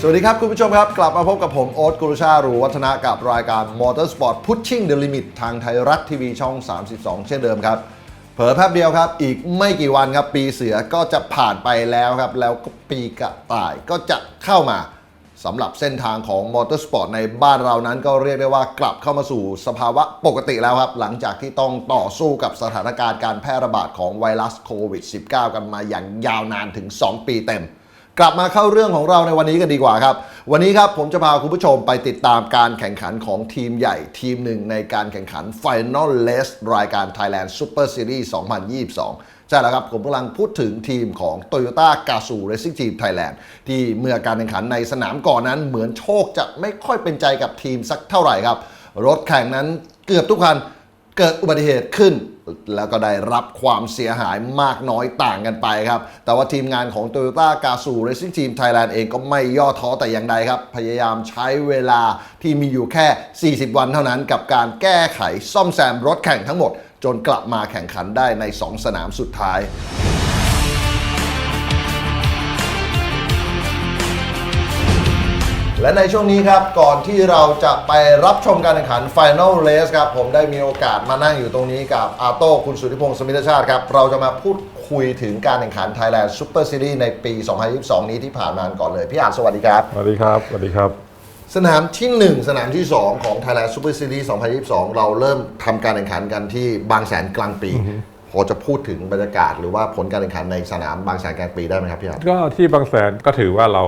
สวัสดีครับ คุณผู้ชมครับ กลับมาพบกับผม โอ๊ตกุลชาหรูวัฒนะกับรายการ Motorsport Pushing the Limit ทางไทยรัฐทีวีช่อง 32 เช่นเดิมครับ เผลอแป๊บเดียวครับ อีกไม่กี่วันครับ ปีเสือก็จะผ่านไปแล้วครับ แล้วก็ปีกระต่ายก็จะเข้ามาสำหรับเส้นทางของมอเตอร์สปอร์ตในบ้านเรานั้นก็เรียกได้ว่ากลับเข้ามาสู่สภาวะปกติแล้วครับ หลังจากที่ต้องต่อสู้กับสถานการณ์การแพร่ระบาดของไวรัสโควิด -19 กันมาอย่างยาวนานถึง 2 ปีเต็ม กลับมาเข้าเรื่องของเราในวันนี้กันดีกว่าครับ วันนี้ครับผมจะพาคุณผู้ชมไปติดตามการแข่งขันของทีมใหญ่ทีมหนึ่งในการแข่งขัน Final Race รายการ Thailand Super Series 2022ใช่แล้วครับ ผมกำลังพูดถึงทีมของ Toyota g a z o Racing Team Thailand ที่เมื่อการแข่งขันในสนามก่อนนั้น เหมือนโชคจะไม่ค่อยเป็นใจกับทีมสักเท่าไหร่ครับ รถแข่งนั้นเกือบทุกคันเกิดอุบัติเหตุขึ้น แล้วก็ได้รับความเสียหายมากน้อยต่างกันไปครับ แต่ว่าทีมงานของ Toyota g a z o Racing Team Thailand เองก็ไม่ย่อท้อแต่อย่างใดครับ พยายามใช้เวลาที่มีอยู่แค่ 40 วันเท่านั้นกับการแก้ไขซ่อมแซมรถแข่งทั้งหมด จนกลับมาแข่งขันได้ใน 2 สนามสุดท้าย และในช่วงนี้ครับ ก่อนที่เราจะไปรับชมการแข่งขัน Final Race ครับ ผมได้มีโอกาสมานั่งอยู่ตรงนี้กับอาโต้คุณสุทธิพงศ์สมิทธชาติครับ เราจะมาพูดคุยถึงการแข่งขัน Thailand Super Series ในปี 2022 นี้ที่ผ่านมาก่อนเลย พี่อาจสวัสดีครับ สวัสดีครับ สวัสดีครับ สนามที่ 1 สนามที่ 2 ของ Thailand Super Series 2022 เราเริ่มทำการแข่งขันกันที่บางแสนกลางปีพอจะพูดถึงบรรยากาศหรือว่าผลการแข่งขันในสนามบางแสนกลางปีได้ไหมครับพี่อาจก็ที่บางแสนก็ถือว่าเรา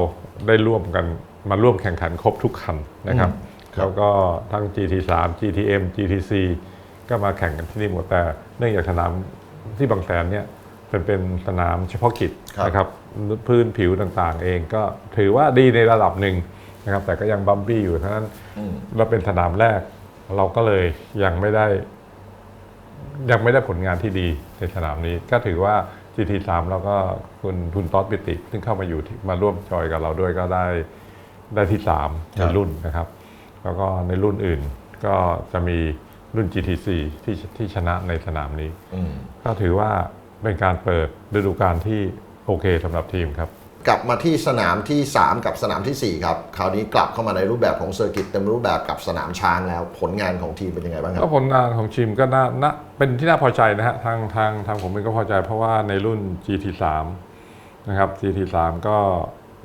ได้ร่วมกัน มาร่วมแข่งขันครบทุกคันนะครับ แล้วก็ทั้ง GT3 GTM GTC ก็มาแข่งกันที่นี่หมดแต่เนื่องจากสนามที่บางแสนเนี่ยเป็นเป็นสนามเฉพาะกิจครับนะครับพื้นผิวต่างๆ เองก็ถือว่าดีในระดับหนึ่งนะครับ แต่ก็ยังบัมบี้อยู่เท่านั้นอืมเราเป็นสนามแรก เราก็เลยยังไม่ได้ ยังไม่ได้ผลงานที่ดีในสนามนี้ ก็ถือว่า GT3 แล้วก็คุณทุนต๊อดปิติ ซึ่งเข้ามาอยู่ที่มาร่วมจอยกับเราด้วยก็ได้ ได้ที่ 3 ในรุ่นนะครับ แล้วก็ในรุ่นอื่นก็จะมีรุ่น GT4 ที่ที่ชนะในสนามนี้อืมก็ถือว่าเป็นการเปิดฤดูกาลที่โอเคสำหรับทีมครับ กลับมาที่สนามที่ 3 กับสนามทีสี่ 4 ครับ คราวนี้กลับเข้ามาในรูปแบบของเซอร์กิตเต็มรูปแบบกับสนามช้างแล้ว ผลงานของทีมเป็นยังไงบ้างครัก็บผลงานของทีมก็น่าน่าเป็นที่น่าพอใจนะฮะทางทางทางผมเองก็พอใจเพราะว่าในรุ่น GT3 นะครับ GT3 ก็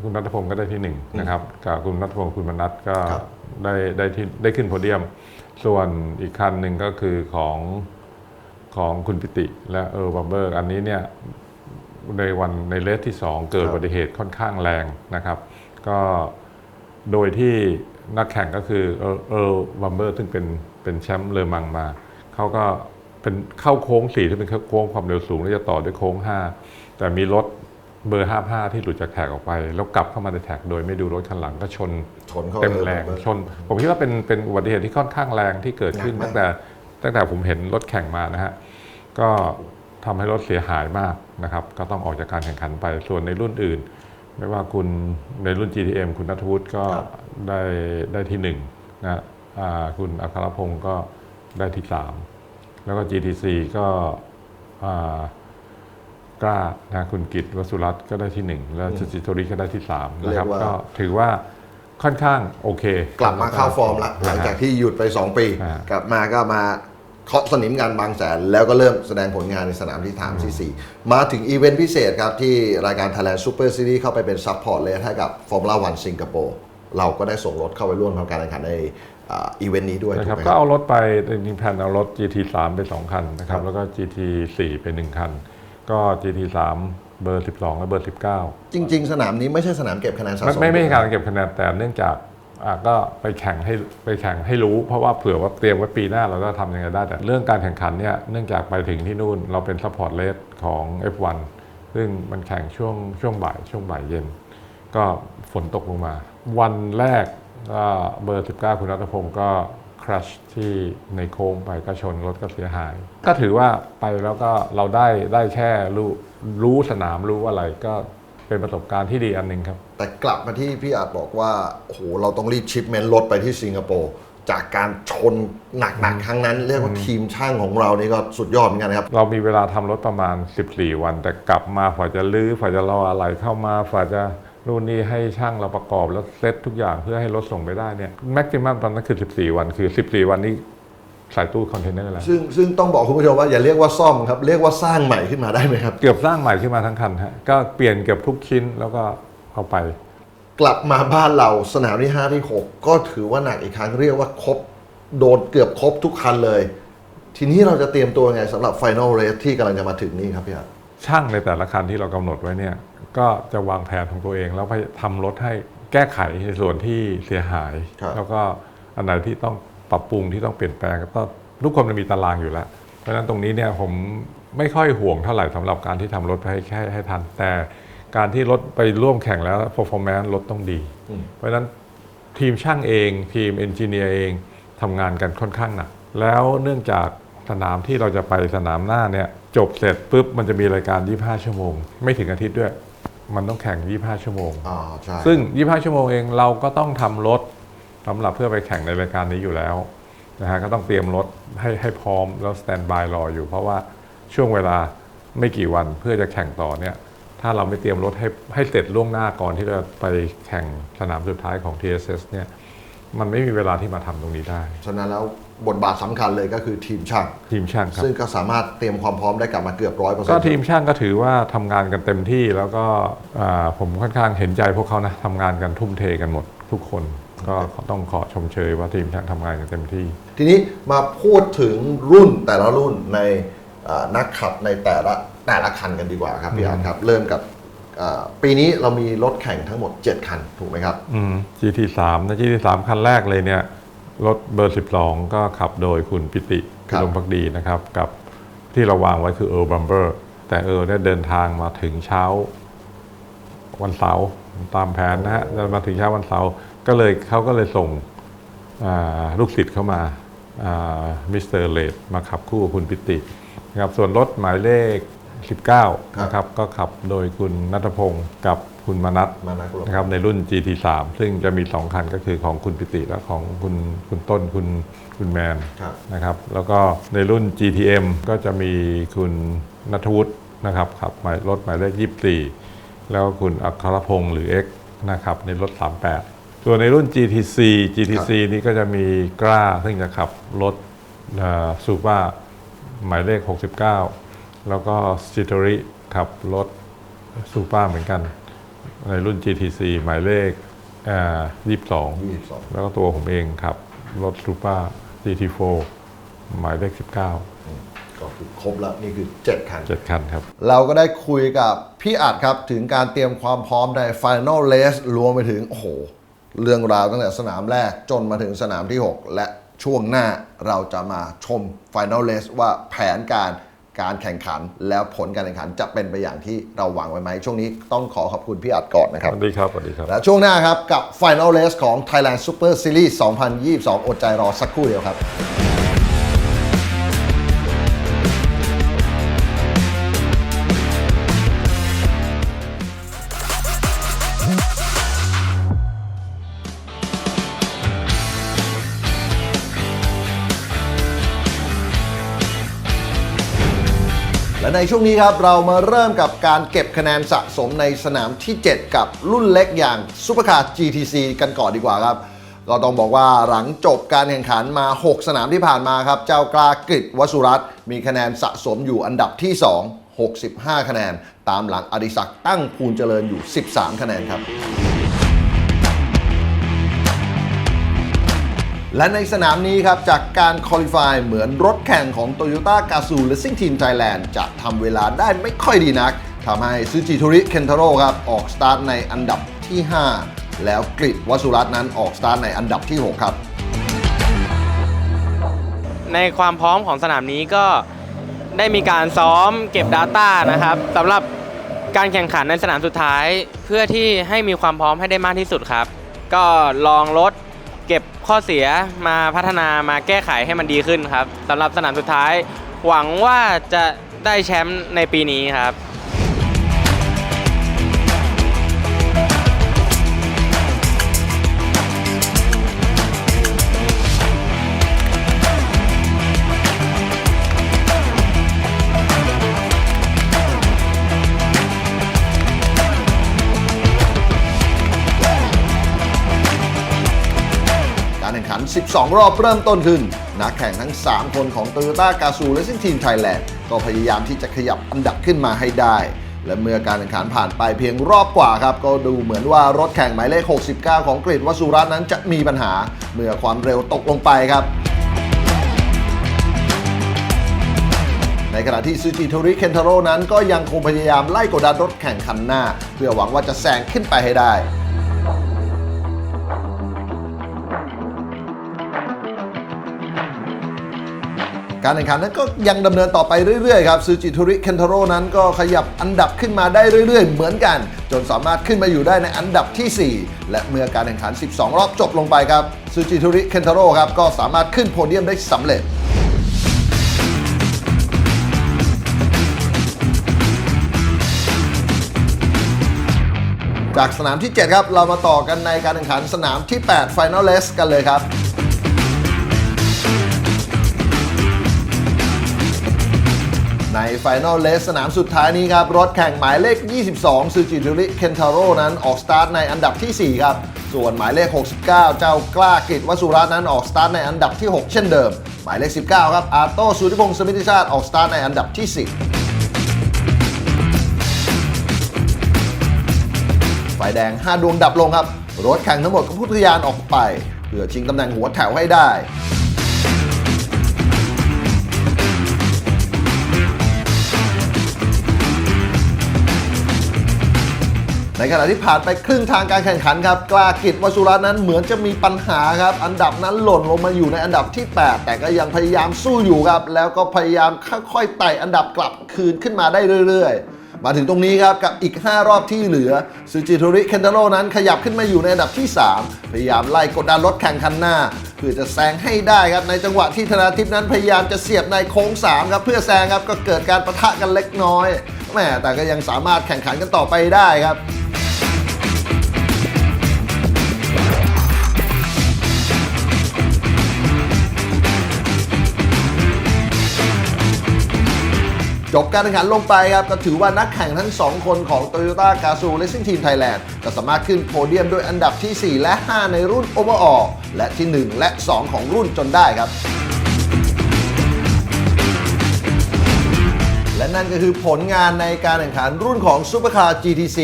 คุณนัทพงศ์ก็ได้ที่หนึ่งนะครับกับคุณนัทพงศ์คุณมนัทก็ครับได้ได้ที่ได้ขึ้นโพเดียม ส่วนอีกคันหนึ่งก็คือของของคุณปิติและเออร์บัมเบอร์ อันนี้เนี่ยในวันในเลสที่ 2 เกิดครับอุบัติเหตุค่อนข้างแรงนะครับ ก็โดยที่นักแข่งก็คือเออเออร์บัมเบอร์ซึ่งเป็นเป็นแชมป์เลอมังมาเขาก็เป็นเข้าโค้งสี่ที่เป็นโค้งความเร็วสูงแล้วจะต่อด้วยโค้ง 5 แต่มีรถ เบอร์ 55 ที่หลุดจากแท็กออกไป แล้วกลับเข้ามาในแท็กโดยไม่ดูรถคันหลังก็ชนชนเข้าเต็มแรงเออชน ผมคิดว่าเป็นเป็นอุบัติเหตุที่ค่อนข้างแรงที่เกิดขึ้นหนักมากตั้งแต่ตั้งแต่ผมเห็นรถแข่งมานะฮะก็ทำให้รถเสียหายมากนะครับ ก็ต้องออกจากการแข่งขันไปส่วนในรุ่นอื่น ไม่ว่าคุณในรุ่น GTM คุณนัทวุฒิก็ได้ได้ที่หนึ่งนะอ่าคุณอัครพงศ์ก็ได้ที่สามแล้วก็ GTC ก็อ่า กล้านะคุณกิตวสุรัตน์ก็ได้ที่หนึ่งแล้วสุจิโทริก็ได้ที่สามนะครับเรียกว่า ก็ถือว่าค่อนข้างโอเค กลับมาเข้าฟอร์มละหลังจากที่หยุดไป 2 ปี อ่ากลับมาก็มาเคาะสนิมกันบางแสน แล้วก็เริ่มแสดงผลงานในสนามที่ถามที่ 4 มาถึงอีเวนต์พิเศษครับ ที่รายการ Thailand Super Series เข้าไปเป็นซัพพอร์ตเลยให้กับ Formula 1สิงคโปร์เราก็ได้ส่งรถเข้าไปร่วมทำการแข่งขันในอ่าอีเวนต์นี้ด้วยนะถูคกรับไหมคก็รับ เอารถไปจริงๆแผนเอารถ GT3 ไป 2 คันนะครัครับบแล้วก็ GT4 ไป 1 คัน ก็ GT3 เบอร์ 12 และเบอร์ 19 จริง ๆ สนามนี้ไม่ใช่สนามเก็บคะแนนสะไม่สมไม่ไม่ใช่การเก็บคะแนนแต่เนื่องจากอะก็ไปแข่งให้ไปแข่งให้รู้ เพราะว่าเผื่อว่าเตรียมไว้ปีหน้าเราก็ทำยังไงได้ แต่เรื่องการแข่งขันเนี่ยเนื่องจากไปถึงที่นู่นเราเป็นซัพพอร์ตเลสของ F1 ซึ่งมันแข่งช่วงช่วงบ่ายช่วงบ่ายเย็น ก็ฝนตกลงมา วันแรกก็เบอร์ 19 คุณรัตพงศ์ก็ ครัชที่ในโค้งไปก็ชนรถก็เสียหาย ก็ถือว่าไปแล้วก็เราได้ได้แค่รู้รู้สนามรู้อะไรก็เป็นประสบการณ์ที่ดีอันหนึ่งครับ แต่กลับมาที่พี่อาจบอกว่าโอ้โหเราต้องรีบชิปเมนต์รถไปที่สิงคโปร์จากการชนหนักๆครั้งนั้น เรียกว่าทีมช่างของเรานี่ก็สุดยอดเหมือนกันนะครับ เรามีเวลาทำรถประมาณ 14 วัน แต่กลับมาฝ่าจะลื้อฝ่าจะรออะไรเข้ามาฝ่าจะ นู่นนี่ให้ช่างเราประกอบแล้วเซตทุกอย่างเพื่อให้รถส่งไปได้เนี่ยแม็กซิมัมตอนนั้นคือ 14 วันคือ 14 วันนี้ใส่ตู้คอนเทนเนอร์แล้วซึ่งซึ่งต้องบอกคุณผู้ชมว่าอย่าเรียกว่าซ่อมครับ เรียกว่าสร้างใหม่ขึ้นมาได้ไหมครับ เกือบสร้างใหม่ขึ้นมาทั้งคันฮะก็เปลี่ยนเกือบทุกชิ้นแล้วก็เอาไป กลับมาบ้านเราสนามที่5ที่6ก็ถือว่าหนักอีกครั้งเรียกว่าครบโดนเกือบครบทุกคันเลย ทีนี้เราจะเตรียมตัวไงสำหรับ Final Race ที่กำลังจะมาถึงนี่ครับพี่อาร์ต ช่างในแต่ละคันที่เรากำหนดไว้เนี่ยก็จะวางแผนของตัวเอง แล้วไปทำรถให้แก้ไขในส่วนที่เสียหายครับแล้วก็อันไหนที่ต้องปรับปรุงที่ต้องเปลี่ยนแปลงก็ทุกคนมันมีตารางอยู่แล้ว เพราะฉะนั้นตรงนี้เนี่ยผมไม่ค่อยห่วงเท่าไหร่สำหรับการที่ทำรถไปให้แค่ให้ทัน แต่การที่รถไปร่วมแข่งแล้ว performance รถต้องดี เพราะฉะนั้นทีมช่างเองทีมเอนจิเนียร์เองทำงานกันค่อนข้างหนัก แล้วเนื่องจากสนามที่เราจะไปสนามหน้าเนี่ย จบเสร็จปุ๊บมันจะมีรายการ 25 ชั่วโมง ไม่ถึงอาทิตย์ด้วย มันต้องแข่ง 25 ชั่วโมง อ่าใช่ซึ่ง 25 ชั่วโมงเองเราก็ต้องทำรถสำหรับเพื่อไปแข่งในรายการนี้อยู่แล้วนะฮะก็ต้องเตรียมรถให้ให้พร้อมแล้วสแตนบายรออยู่ เพราะว่าช่วงเวลาไม่กี่วันเพื่อจะแข่งต่อเนี่ยถ้าเราไม่เตรียมรถให้ให้เสร็จล่วงหน้าก่อนที่จะไปแข่งสนามสุดท้ายของ TSS เนี่ยมันไม่มีเวลาที่มาทำตรงนี้ได้ ฉะนั้นแล้ว บทบาทสำคัญเลยก็คือทีมช่างทีมช่างครับซึ่งก็สามารถเตรียมความพร้อมได้กลับมาเกือบร้อยเปอร์เซ็นก็ต์ทีมช่างก็ถือว่าทำงานกันเต็มที่แล้วก็อ่าผมค่อนข้างเห็นใจพวกเขานะทำงานกันทุ่มเทกันหมดทุกคนก็ต้องขอชมเชยว่าทีมช่างทำงานกันเต็มที่ ทีนี้มาพูดถึงรุ่นแต่ละรุ่นในอ่านักขับในแต่ละแต่ละคันกันดีกว่าครับพี่อาร์ตครับเริ่มกับอ่าปีนี้เรามีรถแข่งทั้งหมด 7 คันถูกไหมครับอืม GT3 นะ GT3 คันแรกเลยเนี่ย รถเบอร์ 12 ก็ขับโดยคุณปิติครัพิบ รมพักดีนะครับ กับที่เราวางไว้คือเอ r ร์บัมเบอร์แต่เออเนี่ยเดินทางมาถึงเช้าวันเสาร์ตามแผนนะฮะแล้วมาถึงเช้าวันเสาร์ก็เลยเขาก็เลยส่งอ่าลูกศิษย์เข้ามามิสเตอร์เลดมาขับคู่กับคุณปิตินะครับส่วนรถหมายเลข 19 นะครับ ก็ขับโดยคุณนัทพงศ์กับ คุณมนัทมานะคุณนะครับในรุ่น GT3 ซึ่งจะมี 2 คันก็คือของคุณปิติและของคุณคุณต้นคุณคุณแมนครับนะครับแล้วก็ในรุ่น GTM ก็จะมีคุณนัทวุฒินะครับขับหมายรถหมายเลข24 แล้วก็คุณอัครพงศ์หรือ X นะครับในรถ 38 ส่วนในรุ่น GTC GTC นี่ก็จะมีกล้าซึ่งจะขับรถซูเปอร์หมายเลข 69 แล้วก็ซิตริขับรถซูเปอร์เหมือนกัน ในรุ่น GTC หมายเลขอ่า22 22 แล้วก็ตัวผมเองครับ รถซูเปอร์ GT4 หมายเลข 19 ก็คือครบแล้วนี่คือ 7 คัน 7 คันครับ เราก็ได้คุยกับพี่อัดครับ ถึงการเตรียมความพร้อมใน Final Race รวมไปถึง โอ้โห เรื่องราวตั้งแต่สนามแรกจนมาถึงสนามที่ 6 และช่วงหน้าเราจะมาชม Final Race ว่าแผนการ การแข่งขัน แล้วผลการแข่งขันจะเป็นไปอย่างที่เราหวังไว้ไหม ช่วงนี้ต้องขอขอบคุณพี่อัดก่อนนะครับ สวัสดีครับ สวัสดีครับ และช่วงหน้าครับ กับ Final Race ของ Thailand Super Series 2022 อดใจรอสักครู่เดียวครับ ในช่วงนี้ครับ เรามาเริ่มกับการเก็บคะแนนสะสมในสนามที่ 7 กับรุ่นเล็กอย่าง Supercar GTC กันก่อนดีกว่าครับก็ต้องบอกว่าหลังจบการแข่งขันมา 6 สนามที่ผ่านมาครับ เจ้ากล้ากฤษวสุรัตน์มีคะแนนสะสมอยู่อันดับที่ 2 65 คะแนน ตามหลังอดิศักดิ์ตั้งภูลเจริญอยู่ 13 คะแนนครับ และในสนามนี้ครับ จากการคอลิฟายเหมือนรถแข่งของ Toyota g a z o Racing Team Thailand จะทำเวลาได้ไม่ค่อยดีนักทำให้ซูจิทุริเคนทาโร่ครับ ออกสตาร์ทในอันดับที่ 5 แล้วกริดวัสุรัตน์นั้นออกสตาร์ทในอันดับที่ 6 ครับ ในความพร้อมของสนามนี้ก็ได้มีการซ้อมเก็บ Data นะครับสำหรับการแข่งขันในสนามสุดท้าย เพื่อที่ให้มีความพร้อมให้ได้มากที่สุดครับ ก็ลองลด เก็บข้อเสียมาพัฒนามาแก้ไขให้มันดีขึ้นครับสำหรับสนามสุดท้าย หวังว่าจะได้แชมป์ในปีนี้ครับ 2 รอบเริ่มต้นขึ้น นักแข่งทั้ง 3 คนของ t o y o ต a g a z o o Racing งทีมไทยแลนด์ก็พยายามที่จะขยับอันดับขึ้นมาให้ได้ และเมื่อการแข่งขันผ่านไปเพียงรอบกว่าครับ ก็ดูเหมือนว่ารถแข่งหมายเลข 69 ของกรีฑวัสุรัตน์นั้นจะมีปัญหา เมื่อความเร็วตกลงไปครับในขณะที่ซูจิโทริเคนทาโร่นั้นก็ยังคงพยายามไล่กดดันรถแข่งคันหน้า เพื่อหวังว่าจะแซงขึ้นไปให้ได้ การแข่งขันนั้นก็ยังดำเนินต่อไปเรื่อยๆครับซูจิโทริเคนทาโร่นั้นก็ขยับอันดับขึ้นมาได้เรื่อยๆ เหมือนกัน จนสามารถขึ้นมาอยู่ได้ในอันดับทีสี่4 และเมื่อการแข่งขัน 12 รอบจบลงไปครับซูจิโทริเคนทาโร่ครับก็สามารถขึ้นโพเดียมได้สำเร็จจากสนามที่ 7 ครับ เรามาต่อกันในการแข่งขันสนามที่ 8 Final r a c e กันเลยครับ ใน Final r a c e สนามสุดท้ายนี้ครับ รถแข่งหมายเลข 22ซูจิ u ุริเคนทาโร่นั้นออกสตาร์ทในอันดับทีสี่4 ครับ ส่วนหมายเลข 69 เจ้ากล้ากฤษวสุรัตน์นั้นออกสตาร์ทในอันดับที่ 6 เช่นเดิม หมายเลข 19 ครับ อาโต้สุธิพงศ์สมิทธิชาติออกสตาร์ทในอันดับที่ 10ไฟแดง 5 ดวงดับลงครับ รถแข่งทั้งหมดก็พุทธยานออกไป เพื่อชิงตำแหน่งหัวแถวให้ได้ ในขณะที่ผ่านไปครึ่งทางการแข่งขันครับกลากิจวสุรัตน์นั้นเหมือนจะมีปัญหาครับ อันดับนั้นหล่นลงมาอยู่ในอันดับที่ 8 แต่ก็ยังพยายามสู้อยู่ครับ แล้วก็พยายามค่อยๆไต่อันดับกลับคืนขึ้นมาได้เรื่อยๆมาถึงตรงนี้ครับกับอีก 5 รอบที่เหลือซูจิโทริเคนทาโรนั้นขยับขึ้นมาอยู่ในอันดับที่ 3 พยายามไล่กดดันรถแข่งคันหน้า เพื่อจะแซงให้ได้ครับในจังหวะที่ธนาทิพย์นั้นพยายามจะเสียบในโค้ง 3 ครับเพื่อแซงครับก็เกิดการประทะกันเล็กน้อย แหมแต่ก็ยังสามารถแข่งขันกันต่อไปได้ครับจบการแข่งขันลงไปครับก็ถือว่านักแข่งทั้ง 2 คนของ Toyota g a z o Racing Team Thailand ก็สามารถขึ้นโพเดียมด้วยอันดับที่ 4 และ 5 ในรุ่น Overall และที่ 1 และ 2 ของรุ่นจนได้ครับ และนั่นก็คือผลงานในการแข่งขันรุ่นของซูเปอร์คาร์ GTC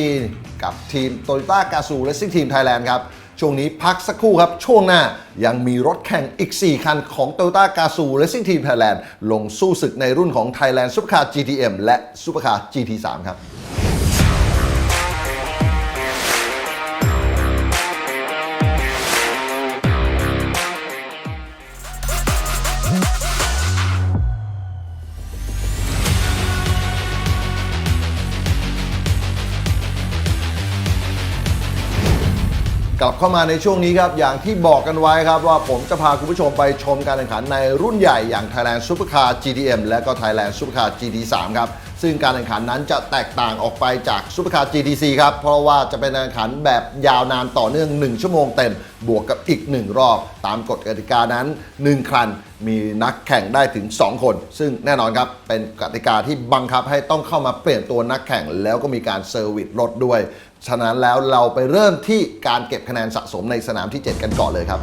กับทีมโตโยต้ากาซู Racing งทีมไทยแลนด์ครับ ช่วงนี้พักสักครู่ครับ ช่วงหน้ายังมีรถแข่งอีก 4 คันของโตโยต้ากาซู Racing งทีมไทยแลนด์ลงสู้ศึกในรุ่นของไทยแลนด์ซูเปอร์คาร์ GTM และซูเปอร์คาร์ GT3 ครับ เข้ามาในช่วงนี้ครับอย่างที่บอกกันไว้ครับว่าผมจะพาคุณผู้ชมไปชมการแข่งขันในรุ่นใหญ่อย่าง Thailand Supercar GTM และก็ Thailand Supercar GT3 ครับซึ่งการแข่งขันนั้นจะแตกต่างออกไปจาก Supercar GTC ครับ เพราะว่าจะเป็นการแข่งขันแบบยาวนานต่อเนื่อง 1 ชั่วโมงเต็ม บวกกับอีก 1 รอบ ตามกฎกติกานั้น 1 ครันมีนักแข่งได้ถึง 2 คน ซึ่งแน่นอนครับ เป็นกติกาที่บังคับให้ต้องเข้ามาเปลี่ยนตัวนักแข่ง แล้วก็มีการเซอร์วิสรถด้วย ฉะนั้นแล้วเราไปเริ่มที่การเก็บคะแนนสะสมในสนามที่ 7 กันก่อนเลยครับ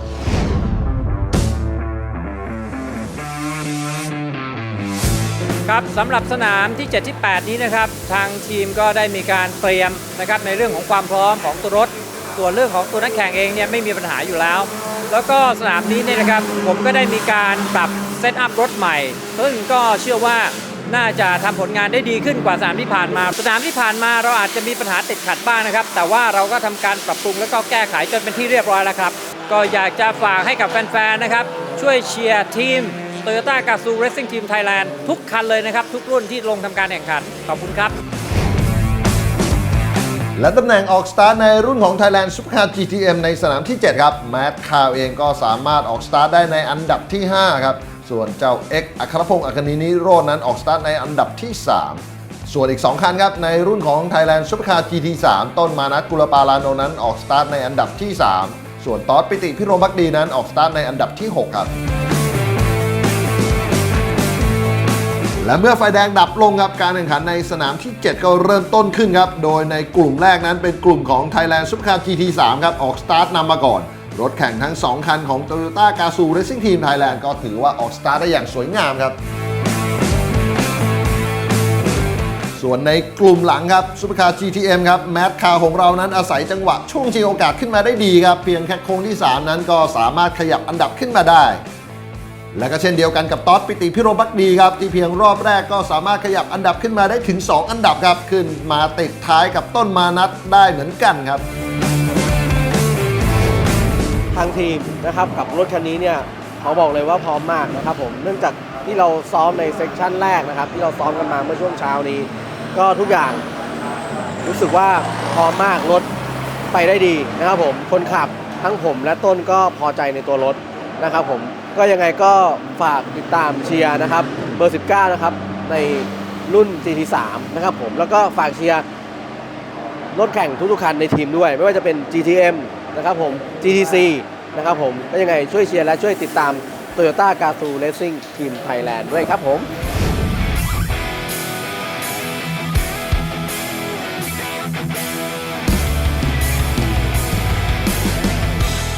ครับสำหรับสนามที่ 7 ที่ 8 นี้นะครับทางทีมก็ได้มีการเตรียมนะครับในเรื่องของความพร้อมของตัวรถส่วนเรื่องของตัวนักแข่งเองเนี่ยไม่มีปัญหาอยู่แล้ว แล้วก็สนามนี้เนี่ยนะครับผมก็ได้มีการปรับเซตอัพรถใหม่ ซึ่งก็เชื่อว่า น่าจะทำผลงานได้ดีขึ้นกว่าสนามที่ผ่านมา สนามที่ผ่านมาเราอาจจะมีปัญหาติดขัดบ้างนะครับ แต่ว่าเราก็ทำการปรับปรุงแล้วก็แก้ไขจนเป็นที่เรียบร้อยแล้วครับ ก็อยากจะฝากให้กับแฟนๆนะครับ ช่วยเชียร์ทีม Toyota g a z o o Racing Team Thailand ทุกคันเลยนะครับ ทุกรุ่นที่ลงทำการแข่งขัน ขอบคุณครับ และตำแหน่งออกสตาร์ในรุ่นของ Thailand Supercar GTM ในสนามที่ 7 ครับ แมตต์คาวเองก็สามารถออกสตาร์ได้ในอันดับที่ 5 ครับ ส่วนเจ้า X อัครพงศ์อัคนีนิโรจน์นั้นออกสตาร์ทในอันดับที่ 3 ส่วนอีก 2 คันครับ ในรุ่นของ Thailand Supercar GT3 ต้นมานัทกุลปาลาโนนั้นออกสตาร์ทในอันดับที่ 3 ส่วนตอสปิติพิโรมพักดีนั้นออกสตาร์ทในอันดับที่ 6 ครับ และเมื่อไฟแดงดับลงครับ การแข่งขันในสนามที่ 7 ก็เริ่มต้นขึ้นครับ โดยในกลุ่มแรกนั้นเป็นกลุ่มของ Thailand Supercar GT3 ครับออกสตาร์ทนำมาก่อน รถแข่งทั้ง 2 คันของ Toyota g a z o o Racing Team Thailand ก็ถือว่าออกสตาร์ทได้อย่างสวยงามครับ ส่วนในกลุ่มหลังครับซูเปอร์คาร์ GTM ครับแมตคาร์ของเรานั้นอาศัยจังหวะช่วงชิงโอกาสขึ้นมาได้ดีครับ เพียงแค่โค้งที่ 3 นั้นก็สามารถขยับอันดับขึ้นมาได้ และก็เช่นเดียวกันกับต๊อดปิติพิโรบักดีครับ ที่เพียงรอบแรกก็สามารถขยับอันดับขึ้นมาได้ถึง 2 อันดับครับขึ้นมาติดท้ายกับต้นมานัดได้เหมือนกันครับ ทางทีมนะครับกับรถคันนี้เนี่ยเขาบอกเลยว่าพร้อมมากนะครับผมเนื่องจากที่เราซ้อมในเซสชั่นแรกนะครับ ที่เราซ้อมกันมาเมื่อช่วงเช้านี้ ก็ทุกอย่างรู้สึกว่าพร้อมมากรถไปได้ดีนะครับผมคนขับทั้งผมและต้นก็พอใจในตัวรถนะครับผมก็ยังไงก็ฝากติดตามเชียร์นะครับเบอร์ 19 นะครับในรุ่น GT3 นะครับผมแล้วก็ฝากเชียร์รถแข่งทุกๆคันในทีมด้วย ไม่ว่าจะเป็น GTM นะครับผม GTC นะครับผมก็ยังไงช่วยเชียร์และช่วยติดตาม Toyota g a z o o Racing Team Thailand ด้วยครับผม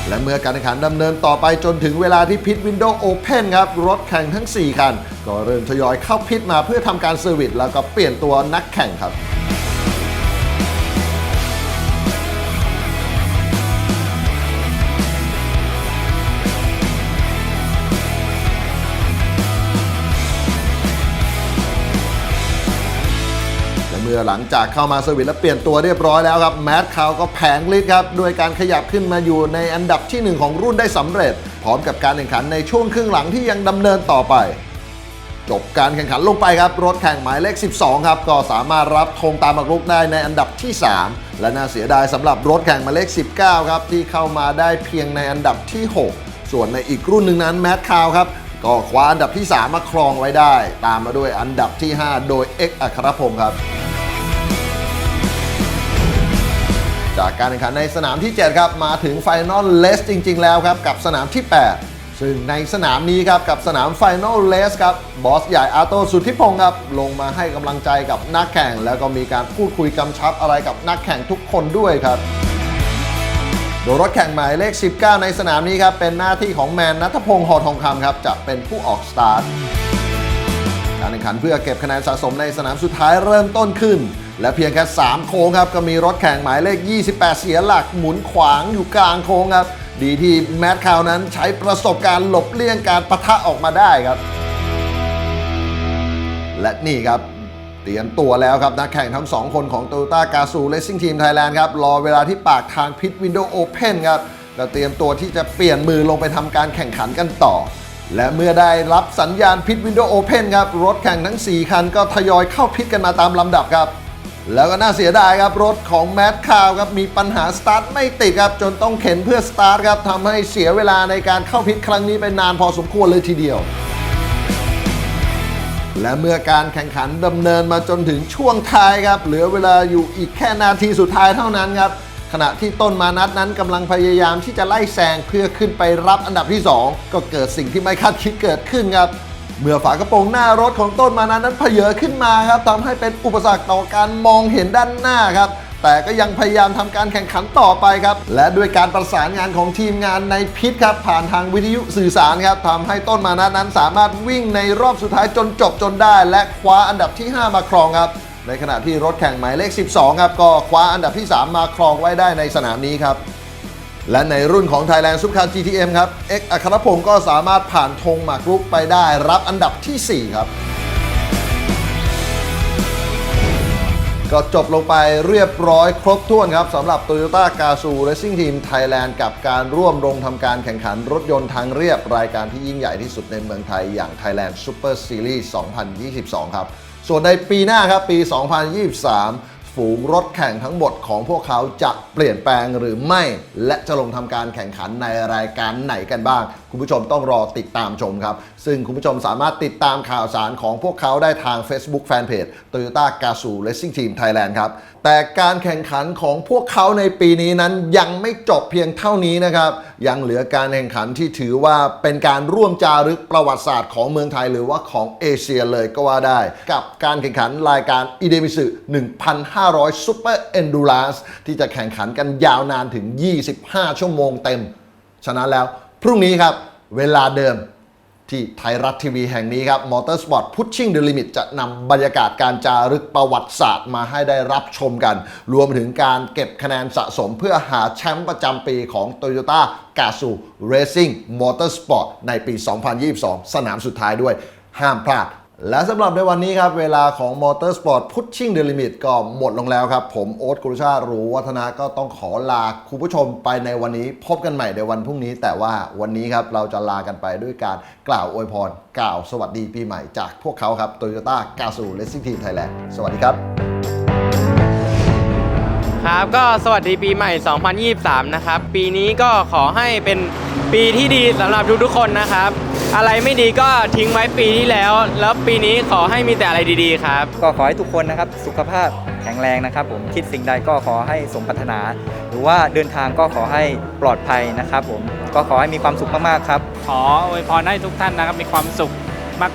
และเมื่อการแข่งขันดำเนินต่อไปจนถึงเวลาที่พิทวินโดว์โอเพนครับ รถแข่งทั้ง 4 คัน ก็เริ่มทยอยเข้าพิทมาเพื่อทำการเซอร์วิสแล้วก็เปลี่ยนตัวนักแข่งครับ มื่อหลังจากเข้ามาเซอร์วิสและเปลี่ยนตัวเรียบร้อยแล้วครับแมตต์คาวก็แผงฤทธิ์ครับด้วยการขยับขึ้นมาอยู่ในอันดับที่ 1 ของรุ่นได้สำเร็จ พร้อมกับการแข่งขันในช่วงครึ่งหลังที่ยังดำเนินต่อไป จบการแข่งขันลงไปครับ รถแข่งหมายเลข 12 ครับ ก็สามารถรับธงตามมารุกได้ในอันดับที่ 3 และน่าเสียดายสำหรับรถแข่งหมายเลข 19 ครับที่เข้ามาได้เพียงในอันดับที่ 6 ส่วนในอีกรุ่นหนึ่งนั้นแมตต์คาวครับก็คว้าอันดับที่ 3 มาครองไว้ได้ ตามมาด้วยอันดับที่ 5 โดยเอ็กอัครพงศ์ครับ จากการแข่งขันในสนามที่ 7 ครับ มาถึงไฟนอลเลสจริง ๆ แล้วครับ กับสนามที่ 8 ซึ่งในสนามนี้ครับ กับสนามไฟนอลเลสครับ บอสใหญ่อาโตสุทธิพงศ์ครับ ลงมาให้กำลังใจกับนักแข่ง แล้วก็มีการพูดคุยกำชับอะไรกับนักแข่งทุกคนด้วยครับโดยรถแข่งหมายเลข 19 ในสนามนี้ครับ เป็นหน้าที่ของแมนนัทพงศ์หอทองคำครับ จะเป็นผู้ออกสตาร์ทการแข่งขันเพื่อเก็บคะแนนสะสมในสนามสุดท้ายเริ่มต้นขึ้น และเพียงแค่ 3 โค้งครับ ก็มีรถแข่งหมายเลข 28 เสียหลักหมุนขวางอยู่กลางโค้งครับ ดีที่แมตต์คาวนั้นใช้ประสบการณ์หลบเลี่ยงการปะทะออกมาได้ครับ และนี่ครับเตรียมตัวแล้วครับนักแข่งทั้ง 2 คนของ Toyota g a z o Racing Team Thailand ครับ รอเวลาที่ปากทางพิทวินโดว์โอเพนครับก็เตรียมตัวที่จะเปลี่ยนมือลงไปทำการแข่งขันกันต่อ และเมื่อได้รับสัญญาณพิทวินโดว์โอเพนครับ รถแข่งทั้ง 4 คันก็ทยอยเข้าพิทกันมาตามลำดับครับ แล้วก็น่าเสียดายครับ รถของแมตต์คาวครับ มีปัญหาสตาร์ทไม่ติดครับ จนต้องเข็นเพื่อสตาร์ทครับทำให้เสียเวลาในการเข้าพิทครั้งนี้ไปนานพอสมควรเลยทีเดียว และเมื่อการแข่งขันดำเนินมาจนถึงช่วงท้ายครับ เหลือเวลาอยู่อีกแค่นาทีสุดท้ายเท่านั้นครับขณะที่ต้นมานัดนั้นกำลังพยายามที่จะไล่แซงเพื่อขึ้นไปรับอันดับที่ 2 ก็เกิดสิ่งที่ไม่คาดคิดเกิดขึ้นครับ เมื่อฝากระโปรงหน้ารถของต้นมานัดนั้นเพเยอขึ้นมาครับทำให้เป็นอุปสรรคต่อการมองเห็นด้านหน้าครับแต่ก็ยังพยายามทำการแข่งขันต่อไปครับ และด้วยการประสานงานของทีมงานในพิษครับ ผ่านทางวิทยุสื่อสารครับทำให้ต้นมานัดนั้นสามารถวิ่งในรอบสุดท้ายจนจบจนได้ และคว้าอันดับที่ 5 มาครองครับ ในขณะที่รถแข่งหมายเลข 12 ครับ ก็คว้าอันดับที่ 3 มาครองไว้ได้ในสนามนี้ครับ และในรุ่นของ Thailand Supercar GTM ครับ เอกอัครพงศ์ก็สามารถผ่านธงหมากรุกไปได้รับอันดับทีสี่4 ครับ ก็จบลงไปเรียบร้อยครบถ้วนครับสำหรับ Toyota g a z o o Racing Team Thailand กับการร่วมลงทำการแข่งขันรถยนต์ทางเรียบรายการที่ยิ่งใหญ่ที่สุดในเมืองไทยอย่าง Thailand Super Series 2022 ครับ ส่วนในปีหน้าครับปี 2023 ฝูงรถแข่งทั้งหมดของพวกเขาจะเปลี่ยนแปลงหรือไม่ และจะลงทำการแข่งขันในรายการไหนกันบ้าง คุณผู้ชมต้องรอติดตามชมครับ ซึ่งคุณผู้ชมสามารถติดตามข่าวสารของพวกเขาได้ทาง Facebook Fanpage Toyota g a z o o Racing Team Thailand ครับ แต่การแข่งขันของพวกเขาในปีนี้นั้นยังไม่จบเพียงเท่านี้นะครับ ยังเหลือการแข่งขันที่ถือว่าเป็นการร่วมจารึกประวัติศาสตร์ของเมืองไทยหรือว่าของเอเชียเลยก็ว่าได้ กับการแข่งขันรายการอีเดมิสึ1,500 Super Endurance ที่จะแข่งขันกันยาวนานถึง 25 ชั่วโมงเต็ม ฉะนั้นแล้ว พรุ่งนี้ครับ เวลาเดิมที่ไทยรัฐทีวีแห่งนี้ครับ Motorsport Pushing the Limit จะนำบรรยากาศการจารึกประวัติศาสตร์มาให้ได้รับชมกัน รวมถึงการเก็บคะแนนสะสมเพื่อหาแชมป์ประจำปีของ Toyota g a z o o Racing Motorsport ในปี 2022 สนามสุดท้ายด้วย ห้ามพลาด และสำหรับในวันนี้ครับ เวลาของ Motorsport Pushing the Limit ก็หมดลงแล้วครับ ผมโอ๊ตกุลชาติรู้วัฒนาก็ต้องขอลาคุณผู้ชมไปในวันนี้ พบกันใหม่ในวันพรุ่งนี้ แต่ว่าวันนี้ครับ เราจะลากันไปด้วยการกล่าวอวยพร กล่าวสวัสดีปีใหม่จากพวกเขาครับ Toyota g a z o o Racing Team Thailand สวัสดีครับ ครับก็สวัสดีปีใหม่ 2023 นะครับ ปีนี้ก็ขอให้เป็นปีที่ดีสำหรับทุกๆคนนะครับ อะไรไม่ดีก็ทิ้งไว้ปีที่แล้ว แล้วปีนี้ขอให้มีแต่อะไรดีๆครับ ก็ขอให้ทุกคนนะครับสุขภาพแข็งแรงนะครับ ผมคิดสิ่งใดก็ขอให้สมปรารถนา หรือว่าเดินทางก็ขอให้ปลอดภัยนะครับ ผมก็ขอให้มีความสุขมากๆครับ ขออวยพรให้ทุกท่านนะครับมีความสุข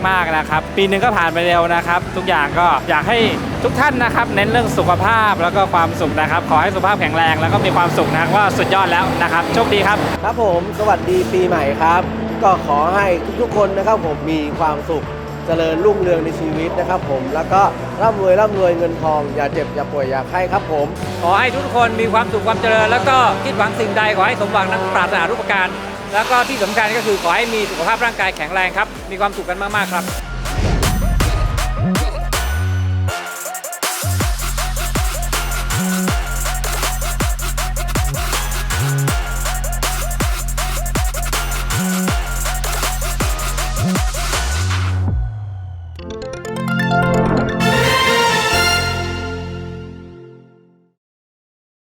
มากๆนะครับ ปีหนึ่งก็ผ่านไปเร็วนะครับ ทุกอย่างก็อยากให้ทุกท่านนะครับเน้นเรื่องสุขภาพแล้วก็ความสุขนะครับ ขอให้สุขภาพแข็งแรงแล้วก็มีความสุขนะครับว่าสุดยอดแล้วนะครับโชคดีครับ ครับผมสวัสดีปีใหม่ครับ ก็ขอให้ทุกๆคนนะครับผมมีความสุขเจริญรุ่งเรืองในชีวิตนะครับผมแล้วก็ร่ำรวยร่ำรวยเงินทอง อย่าเจ็บอย่าป่วยอย่าไข้ครับผม ขอให้ทุกคนมีความสุขความเจริญ แล้วก็คิดหวังสิ่งใดขอให้สมหวังนักปรารถนาทุกประการ แล้วก็ที่สำคัญก็คือขอให้มีสุขภาพร่างกายแข็งแรงครับมีความสุขกันมากๆครับ